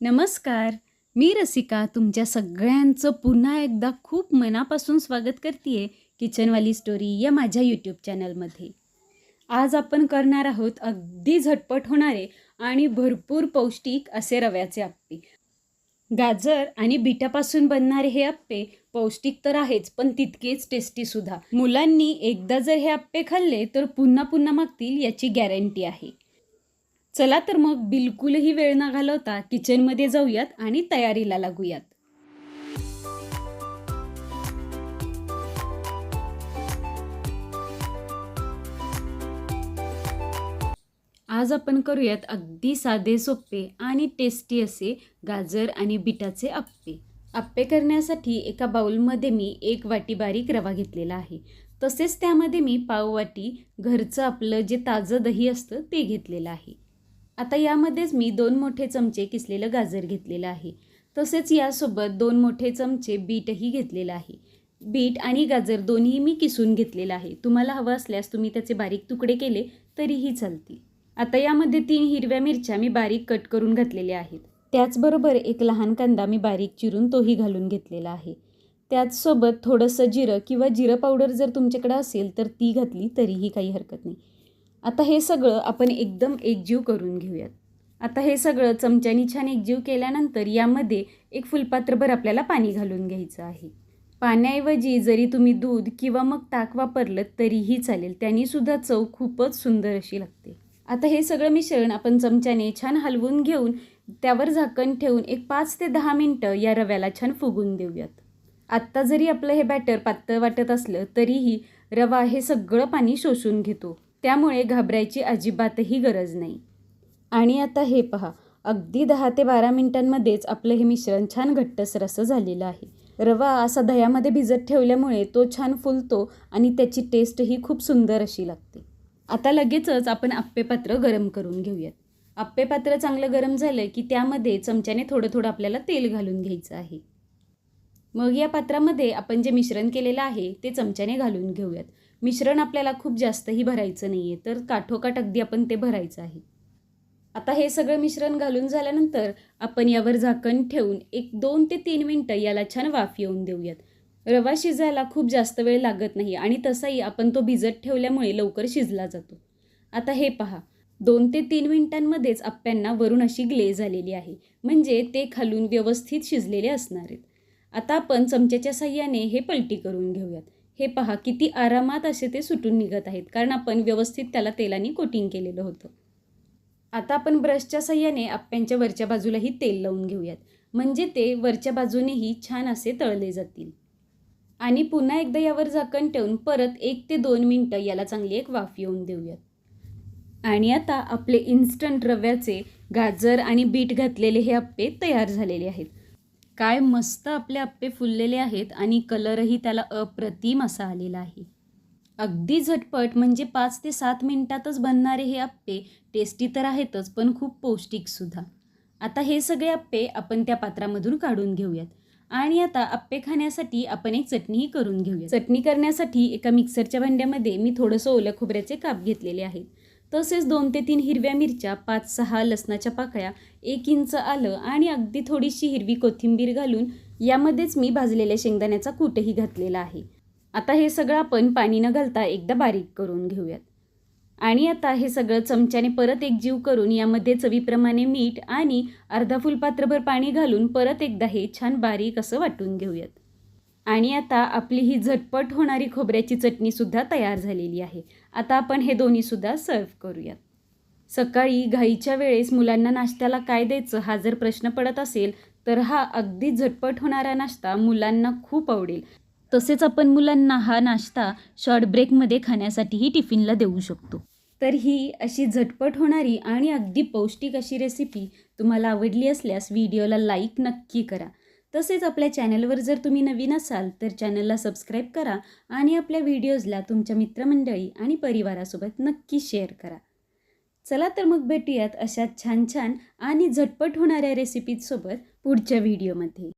नमस्कार मी रसिका तुमच्या सगळ्यांचं पुन्हा एकदा खूप मनापासून स्वागत करते किचनवाली स्टोरी या माझ्या यूट्यूब चॅनलमध्ये. आज आपण करणार आहोत अगदी झटपट होणारे आणि भरपूर पौष्टिक असे रव्याचे आप्पे. गाजर आणि बिटापासून बनणारे हे आप्पे पौष्टिक तर आहेच पण तितकेच टेस्टीसुद्धा मुलांनी एकदा जर हे आप्पे खाल्ले तर पुन्हा पुन्हा मागतील याची गॅरंटी आहे. चला तर मग बिलकुलही वेळ ना घालवता किचनमध्ये जाऊयात आणि तयारीला लागूयात. आज आपण करूयात अगदी साधे सोपे आणि टेस्टी असे गाजर आणि बिटाचे आप्पे. आप्पे करण्यासाठी एका बाउलमध्ये मी एक वाटी बारीक रवा घेतलेला आहे. तसेच त्यामध्ये मी पाववाटी घरचं आपलं जे ताजं दही असतं ते घेतलेलं आहे. आता यामध्येच मी दोन मोठे चमचे किसलेलं गाजर घेतलेलं आहे. तसेच यासोबत दोन मोठे चमचे बीटही घेतलेलं आहे. बीट आणि गाजर दोन्ही मी किसून घेतलेलं आहे. तुम्हाला हवं असल्यास तुम्ही त्याचे बारीक तुकडे केले तरीही चालतील. आता यामध्ये तीन हिरव्या मिरच्या मी बारीक कट करून घातलेल्या आहेत. त्याचबरोबर एक लहान कांदा मी बारीक चिरून तोही घालून घेतलेला आहे. त्याचसोबत थोडंसं जिरं किंवा जिरं पावडर जर तुमच्याकडं असेल तर ती घातली तरीही काही हरकत नाही. आता हे सगळं आपण एकदम एकजीव करून घेऊयात. आता हे सगळं चमच्यानी छान एकजीव केल्यानंतर यामध्ये एक फुलपात्रभर आपल्याला पाणी घालून घ्यायचं आहे. पाण्याऐवजी जरी तुम्ही दूध किंवा मग ताक वापरलं तरीही चालेल. त्यांनीसुद्धा चव खूपच सुंदर अशी लागते. आता हे सगळं मिश्रण आपण चमच्याने छान हलवून घेऊन त्यावर झाकण ठेवून एक पाच ते दहा मिनटं या रव्याला छान फुगून देऊयात. आत्ता जरी आपलं हे बॅटर पातळ वाटत असलं तरीही रवा हे सगळं पाणी शोषून घेतो. त्यामुळे घाबरायची अजिबातही गरज नाही. आणि आता हे पहा अगदी दहा ते बारा मिनिटांमध्येच आपलं हे मिश्रण छान घट्टसर असं झालेलं आहे. रवा असा दह्यामध्ये भिजत ठेवल्यामुळे तो छान फुलतो आणि त्याची टेस्टही खूप सुंदर अशी लागते. आता लगेचच आपण आप्पेपात्र गरम करून घेऊयात. आप्पेपात्र चांगलं गरम झालं की त्यामध्ये चमच्याने थोडं थोडं आपल्याला तेल घालून घ्यायचं आहे. मग या पात्रामध्ये आपण जे मिश्रण केलेलं आहे ते चमच्याने घालून घेऊयात. मिश्रण आपल्याला खूप जास्तही भरायचं नाही आहे तर काठोकाठ अगदी आपण ते भरायचं आहे. आता हे सगळं मिश्रण घालून झाल्यानंतर आपण यावर झाकण ठेवून एक दोन ते तीन मिनटं याला छान वाफ येऊन देऊयात. रवा शिजायला खूप जास्त वेळ लागत नाही आणि तसाही आपण तो भिजत ठेवल्यामुळे लवकर शिजला जातो. आता हे पहा दोन ते तीन मिनिटांमध्येच आप्प्यांना वरून अशी ग्ले झालेली आहे म्हणजे ते खालून व्यवस्थित शिजलेले असणार आहेत. आता आपण चमच्याच्या साह्याने हे पलटी करून घेऊयात. हे पहा किती आरामात असे ते सुटून निघत आहेत कारण आपण व्यवस्थित त्याला तेलाने कोटिंग केलेलं होतं. आता आपण ब्रशच्या सहाय्याने आप्प्यांच्या वरच्या बाजूलाही तेल लावून घेऊयात. म्हणजे ते वरच्या बाजूनेही छान असे तळले जातील. आणि पुन्हा एकदा यावर झाकण ठेवून परत एक ते दोन मिनटं याला चांगली एक वाफ येऊन देऊयात. आणि आता आपले इन्स्टंट रव्याचे गाजर आणि बीट घातलेले हे आप्पे तयार झालेले आहेत. काय मस्त आपले आप्पे फुललेले आहेत आणि कलरही त्याला अप्रतिम असा आलेला आहे. अगदी झटपट म्हणजे पाच ते सात मिनिटातच बनणारे हे आप्पे टेस्टी तर आहेतच पण खूप पौष्टिकसुद्धा आता हे सगळे आप्पे आपण त्या पात्रामधून काढून घेऊयात. आणि आता आप्पे खाण्यासाठी आपण एक चटणीही करून घेऊया चटणी करण्यासाठी एका मिक्सरच्या भांड्यामध्ये मी थोडंसं ओल्या खोबऱ्याचे काप घेतलेले आहेत. तसेच दोन ते तीन हिरव्या मिरच्या पाच सहा लसणाच्या पाकळ्या एक इंच आलं आणि अगदी थोडीशी हिरवी कोथिंबीर घालून यामध्येच मी भाजलेल्या शेंगदाण्याचा कूटही घातलेला आहे. आता हे सगळं आपण पाणी न घालता एकदा बारीक करून घेऊयात. आणि आता हे सगळं चमच्याने परत एकजीव करून यामध्ये चवीप्रमाणे मीठ आणि अर्धा फुलपात्रभर पाणी घालून परत एकदा हे छान बारीक असं वाटून घेऊयात. आणि आता आपली ही झटपट होणारी खोबऱ्याची चटणीसुद्धा तयार झालेली आहे. आता आपण हे दोन्हीसुद्धा सर्व करूयात. सकाळी घाईच्या वेळेस मुलांना नाश्त्याला काय द्यायचं हा जर प्रश्न पडत असेल तर हा अगदी झटपट होणारा नाश्ता मुलांना खूप आवडेल. तसेच आपण मुलांना हा नाश्ता शॉर्ट ब्रेकमध्ये खाण्यासाठीही टिफिनला देऊ शकतो. तर ही अशी झटपट होणारी आणि अगदी पौष्टिक अशी रेसिपी तुम्हाला आवडली असल्यास व्हिडिओला लाईक नक्की करा. तसेच आपल्या चॅनलवर जर तुम्ही नवीन असाल तर चॅनलला सबस्क्राईब करा आणि आपल्या व्हिडिओजला तुमच्या मित्रमंडळी आणि परिवारासोबत नक्की शेअर करा. चला तर मग भेटूयात अशा छान छान आणि झटपट होणाऱ्या रेसिपीजसोबत पुढच्या व्हिडिओमध्ये.